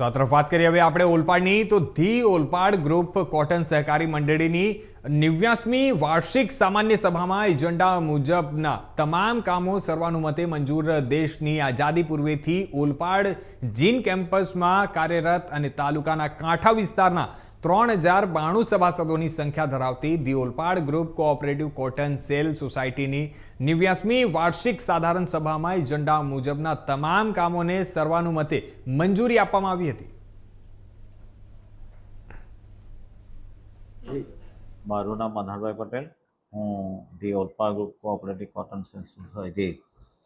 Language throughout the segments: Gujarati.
તો આ તરફ વાત કરીએ હવે આપણે ઓલપાડની. તો ધી ઓલપાડ ગ્રુપ કોટન સહકારી મંડળીની નેવ્યાસમી વાર્ષિક સામાન્ય સભામાં એજન્ડા મુજબના તમામ કામો સર્વાનુમતે મંજૂર દેશની આઝાદી પૂર્વેથી ઓલપાડ જીન કેમ્પસમાં કાર્યરત અને તાલુકાના કાંઠા વિસ્તારના ત્રણ હજાર બાણું સભાસદોની સંખ્યા ધરાવતી Deolpad group cooperative cotton sale સોસાયટીની નેવ્યાસમી વાર્ષિક સાધારણ સભામાં એજન્ડા મુજબના તમામ કામોને સર્વાનુમતે મંજૂરી આપવામાં આવી હતી. મારું નામ મનહરભાઈ પટેલ. હું the Olpad group cooperative cotton society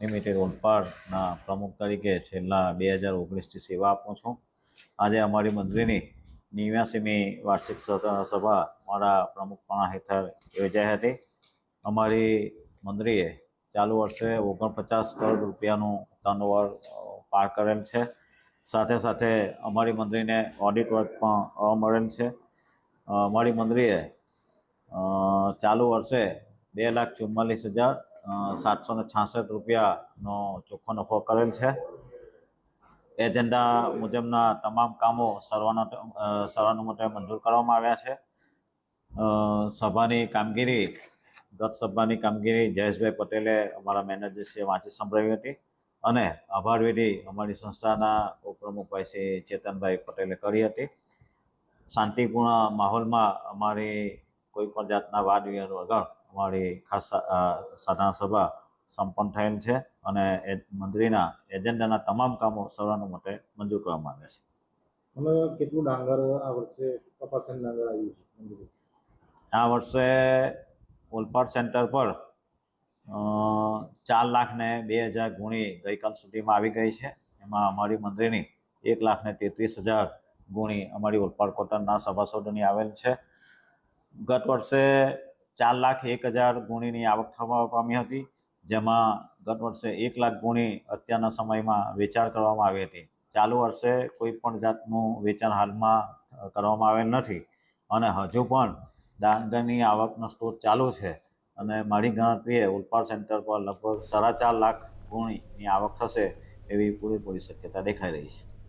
limited ઓલપાડના પ્રમુખ તરીકે છેલ્લા બે હજાર ઓગણીસથી સેવા આપું છું. આજે અમારી મંડળીની નેવ્યાસીમી વાર્ષિક સભા મારા પ્રમુખપણા હેઠળ યોજાઈ હતી. અમારી મંડળીએ ચાલુ વર્ષે ઓગણપચાસ કરોડ રૂપિયાનું ટર્નઓવર પાર કરેલ છે. સાથે સાથે અમારી મંડળીને ઓડિટ વર્ક પણ મળેલ છે. અમારી મંડળીએ ચાલુ વર્ષે બે લાખ ચુમ્માલીસ હજાર સાતસો ને છાસઠ રૂપિયાનો ચોખ્ખો નફો કરેલ છે. એજન્ડા મુજબના તમામ કામો સર્વાના સર્વાનુમતે મંજૂર કરવામાં આવ્યા છે. સભાની કામગીરી, ગત સભાની કામગીરી જયેશભાઈ પટેલે અમારા મેનેજરશ્રીએ વાંચી સંભળાવી હતી અને આભાર વિધિ અમારી સંસ્થાના ઉપપ્રમુખભાઈ શ્રી ચેતનભાઈ પટેલે કરી હતી. શાંતિપૂર્ણ માહોલમાં અમારી કોઈ પણ જાતના વાદ વિવાદ વગર અમારી ખાસ સાધારણ સભા સંપન્ન થયેલ છે અને એ મંત્રીના એજન્ડાના તમામ કામો સર્વાનુમતે મંજૂર કરવામાં આવ્યા છે. અમે કેટલું ડાંગર આ વર્ષે કપાસન ડાંગર આવ્યું છે આ વર્ષે ઓલપાડ સેન્ટર પર ચાર લાખ ને બે હજાર ગુણી ગઈકાલ સુધીમાં આવી ગઈ છે. એમાં અમારી મંત્રીની એક લાખ ને તેત્રીસ હજાર ગુણી અમારી ઓલપાડ કોટનના સભાસદોની આવેલ છે. ગત વર્ષે ચાર લાખ એક હજાર ગુણીની આવક થવા પામી હતી. જેમાં ગત વર્ષે એક લાખ ગુણી અત્યારના સમયમાં વેચાણ કરવામાં આવી હતી. ચાલુ વર્ષે કોઈ પણ જાતનું વેચાણ હાલમાં કરવામાં આવેલ નથી અને હજુ પણ ડાંગરની આવકનો સ્ત્રોત ચાલુ છે અને મારી ગણતરીએ ઉલપાડ સેન્ટર પર લગભગ સાડા ચાર લાખ ગુણીની આવક થશે એવી પૂરેપૂરી શક્યતા દેખાઈ રહી છે.